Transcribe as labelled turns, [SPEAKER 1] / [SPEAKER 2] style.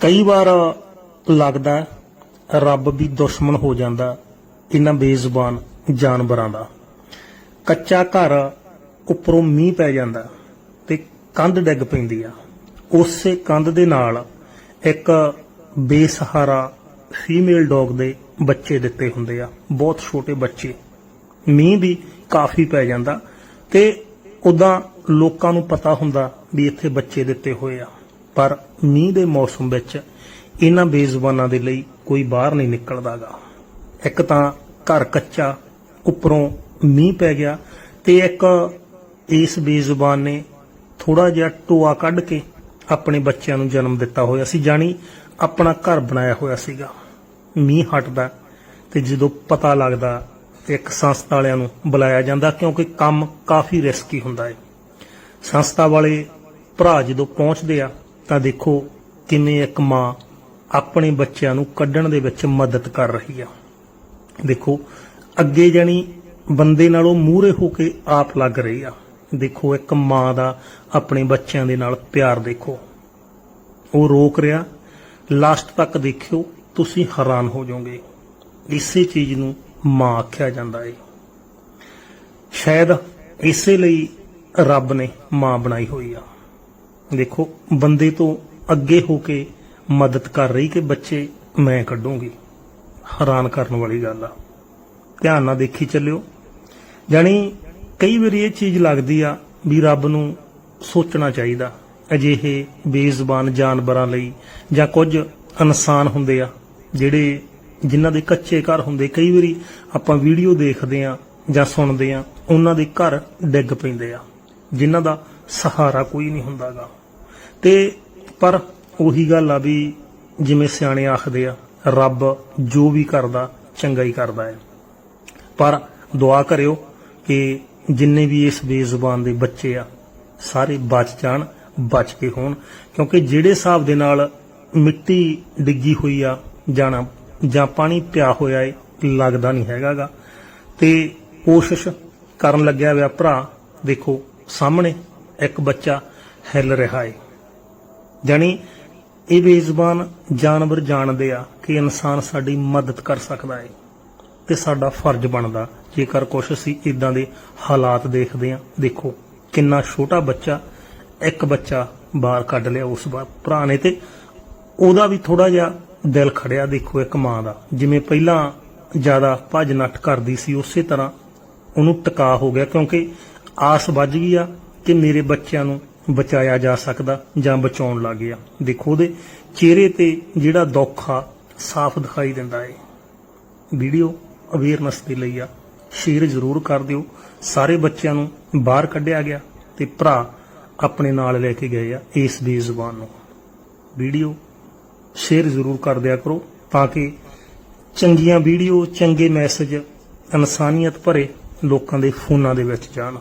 [SPEAKER 1] ਕਈ ਵਾਰ ਲੱਗਦਾ ਰੱਬ ਵੀ ਦੁਸ਼ਮਣ ਹੋ ਜਾਂਦਾ ਇਹਨਾਂ ਬੇਜ਼ੁਬਾਨ ਜਾਨਵਰਾਂ ਦਾ। ਕੱਚਾ ਘਰ ਉੱਪਰੋਂ ਮੀਂਹ ਪੈ ਜਾਂਦਾ ਤੇ ਕੰਧ ਡਿੱਗ ਪੈਂਦੀ ਆ। ਉਸੇ ਕੰਧ ਦੇ ਨਾਲ ਇੱਕ ਬੇਸਹਾਰਾ ਫੀਮੇਲ ਡੌਗ ਦੇ ਬੱਚੇ ਦਿੱਤੇ ਹੁੰਦੇ ਆ। ਬਹੁਤ ਛੋਟੇ ਬੱਚੇ। ਮੀਂਹ ਵੀ ਕਾਫੀ ਪੈ ਜਾਂਦਾ ਤੇ ਉਦਾਂ ਲੋਕਾਂ ਨੂੰ ਪਤਾ ਹੁੰਦਾ ਵੀ ਇੱਥੇ ਬੱਚੇ ਦਿੱਤੇ ਹੋਏ ਆ। ਪਰ ਮੀਂਹ ਦੇ ਮੌਸਮ ਵਿੱਚ ਇਹਨਾਂ ਬੇਜ਼ੁਬਾਨਾਂ ਦੇ ਲਈ ਕੋਈ ਬਾਹਰ ਨਹੀਂ ਨਿਕਲਦਾਗਾ। ਇੱਕ ਤਾਂ ਘਰ ਕੱਚਾ, ਉੱਪਰੋਂ ਮੀਂਹ ਪੈ ਗਿਆ ਤੇ ਇੱਕ ਇਸ ਬੇਜ਼ੁਬਾਨ ਨੇ ਥੋੜਾ ਜਿਹਾ ਟੋਆ ਕੱਢ ਕੇ ਆਪਣੇ ਬੱਚਿਆਂ ਨੂੰ ਜਨਮ ਦਿੱਤਾ ਹੋਇਆ ਸੀ, ਜਾਣੀ ਆਪਣਾ ਘਰ ਬਣਾਇਆ ਹੋਇਆ ਸੀਗਾ। ਮੀਂਹ ਹਟਦਾ ਤੇ ਜਦੋਂ ਪਤਾ ਲੱਗਦਾ ਤੇ ਇੱਕ ਸੰਸਥਾ ਵਾਲਿਆਂ ਨੂੰ ਬੁਲਾਇਆ ਜਾਂਦਾ ਕਿਉਂਕਿ ਕੰਮ ਕਾਫੀ ਰਿਸਕੀ ਹੁੰਦਾ ਹੈ ਸੰਸਥਾ ਵਾਲੇ ਭਰਾ ਜਦੋਂ ਪਹੁੰਚਦੇ ਆ ਤਾਂ ਦੇਖੋ ਕਿੰਨੇ ਇੱਕ ਮਾਂ ਆਪਣੇ ਬੱਚਿਆਂ ਨੂੰ ਕੱਢਣ ਦੇ ਵਿੱਚ ਮਦਦ ਕਰ ਰਹੀ ਆ। ਦੇਖੋ, ਅੱਗੇ ਜਾਣੀ ਬੰਦੇ ਨਾਲੋਂ ਮੂਹਰੇ ਹੋ ਕੇ ਆਪ ਲੱਗ ਰਹੀ ਆ। ਦੇਖੋ, ਇੱਕ ਮਾਂ ਦਾ ਆਪਣੇ ਬੱਚਿਆਂ ਦੇ ਨਾਲ ਪਿਆਰ ਦੇਖੋ। ਉਹ ਰੋਕ ਰਿਹਾ ਲਾਸਟ ਤੱਕ ਦੇਖਿਓ, ਤੁਸੀਂ ਹੈਰਾਨ ਹੋ ਜਾਓਗੇ। ਇਸੇ ਚੀਜ਼ ਨੂੰ ਮਾਂ ਆਖਿਆ ਜਾਂਦਾ ਏ। ਸ਼ਾਇਦ ਇਸੇ ਲਈ ਰੱਬ ਨੇ ਮਾਂ ਬਣਾਈ ਹੋਈ ਆ। ਦੇਖੋ, ਬੰਦੇ ਤੋਂ ਅੱਗੇ ਹੋ ਕੇ ਮਦਦ ਕਰ ਰਹੀ ਕਿ ਬੱਚੇ ਮੈਂ ਕੱਢੂੰਗੀ। ਹੈਰਾਨ ਕਰਨ ਵਾਲੀ ਗੱਲ ਆ। ਧਿਆਨ ਨਾਲ ਦੇਖੀ ਚੱਲਿਓ। ਜਾਣੀ ਕਈ ਵਾਰੀ ਇਹ ਚੀਜ਼ ਲੱਗਦੀ ਆ ਵੀ ਰੱਬ ਨੂੰ ਸੋਚਣਾ ਚਾਹੀਦਾ। ਅਜਿਹੇ ਬੇਜ਼ਬਾਨ ਜਾਨਵਰਾਂ ਲਈ ਜਾਂ ਕੁਝ ਇਨਸਾਨ ਹੁੰਦੇ ਆ, ਜਿਹੜੇ ਜਿਨ੍ਹਾਂ ਦੇ ਕੱਚੇ ਘਰ ਹੁੰਦੇ। ਕਈ ਵਾਰੀ ਆਪਾਂ ਵੀਡੀਓ ਦੇਖਦੇ ਆ ਜਾਂ ਸੁਣਦੇ ਆ, ਉਹਨਾਂ ਦੇ ਘਰ ਡਿੱਗ ਪੈਂਦੇ ਆ, ਜਿਨ੍ਹਾਂ ਦਾ ਸਹਾਰਾ ਕੋਈ ਨਹੀਂ ਹੁੰਦਾਗਾ। ਤੇ ਪਰ ਉਹੀ ਗੱਲ ਆ ਵੀ ਜਿਵੇਂ ਸਿਆਣੇ ਆਖਦੇ ਆ, ਰੱਬ ਜੋ ਵੀ ਕਰਦਾ, ਚੰਗਾ ਹੀ ਕਰਦਾ ਹੈ। ਪਰ ਦੁਆ ਕਰਿਓ ਕਿ ਜਿੰਨੇ ਵੀ ਇਸ ਬੇਜ਼ੁਬਾਨ ਦੇ ਬੱਚੇ ਆ, ਸਾਰੇ ਬਚ ਜਾਣ, ਬਚ ਕੇ ਹੋਣ, ਕਿਉਂਕਿ ਜਿਹੜੇ ਹਿਸਾਬ ਦੇ ਨਾਲ ਮਿੱਟੀ ਡਿੱਗੀ ਹੋਈ ਆ ਜਾਣਾ, ਜਾਂ ਪਾਣੀ ਪਿਆ ਹੋਇਆ ਏ, ਲੱਗਦਾ ਨਹੀਂ ਹੈਗਾਗਾ। ਤੇ ਕੋਸ਼ਿਸ਼ ਕਰਨ ਲੱਗਿਆ ਹੋਇਆ ਭਰਾ, ਦੇਖੋ, ਸਾਹਮਣੇ ਇੱਕ ਬੱਚਾ ਹਿੱਲ ਰਿਹਾ ਏ। ਜਾਣੀ ਇਹ ਬੇਜ਼ਬਾਨ ਜਾਨਵਰ ਜਾਣਦੇ ਆ ਕਿ ਇਨਸਾਨ ਸਾਡੀ ਮਦਦ ਕਰ ਸਕਦਾ ਹੈ ਤੇ ਸਾਡਾ ਫਰਜ਼ ਬਣਦਾ। ਜੇਕਰ ਕੁਛ ਅਸੀਂ ਇਦਾਂ ਦੇ ਹਾਲਾਤ ਦੇਖਦੇ ਆ, ਦੇਖੋ ਕਿੰਨਾ ਛੋਟਾ ਬੱਚਾ, ਇੱਕ ਬੱਚਾ ਬਾਹਰ ਕੱਢ ਲਿਆ ਉਸ ਵਾਰ ਭਰਾ ਨੇ ਤੇ ਉਹਦਾ ਵੀ ਥੋੜਾ ਜਿਹਾ ਦਿਲ ਖੜਿਆ ਦੇਖੋ ਇੱਕ ਮਾਂ ਦਾ। ਜਿਵੇਂ ਪਹਿਲਾਂ ਜ਼ਿਆਦਾ ਭੱਜ ਨੱਠ ਕਰਦੀ ਸੀ, ਉਸੇ ਤਰ੍ਹਾਂ ਉਹਨੂੰ ਟਿਕਾ ਹੋ ਗਿਆ ਕਿਉਂਕਿ ਆਸ ਵੱਜ ਗਈ ਆ ਕਿ ਮੇਰੇ ਬੱਚਿਆਂ ਨੂੰ ਬਚਾਇਆ ਜਾ ਸਕਦਾ ਜਾਂ ਬਚਾਉਣ ਲੱਗ ਗਿਆ। ਦੇਖੋ ਉਹਦੇ ਚਿਹਰੇ ਤੇ ਜਿਹੜਾ ਦੁੱਖ ਆ, ਸਾਫ਼ ਦਿਖਾਈ ਦਿੰਦਾ ਏ। ਵੀਡੀਓ ਅਵੇਅਰਨੈਸ ਦੇ ਲਈ ਆ। ਸ਼ੇਅਰ ਜ਼ਰੂਰ ਕਰ ਦਿਓ। ਸਾਰੇ ਬੱਚਿਆਂ ਨੂੰ ਬਾਹਰ ਕੱਢਿਆ ਗਿਆ ਤੇ ਭਰਾ ਆਪਣੇ ਨਾਲ ਲੈ ਕੇ ਗਏ ਆ ਇਸ ਬੇਜ਼ੁਬਾਨ ਨੂੰ। ਵੀਡੀਓ ਸ਼ੇਅਰ ਜ਼ਰੂਰ ਕਰ ਦਿਆ ਕਰੋ ਤਾਂ ਕਿ ਚੰਗੀਆਂ ਵੀਡੀਓ, ਚੰਗੇ ਮੈਸੇਜ ਇਨਸਾਨੀਅਤ ਭਰੇ ਲੋਕਾਂ ਦੇ ਫੋਨਾਂ ਦੇ ਵਿੱਚ ਜਾਣ।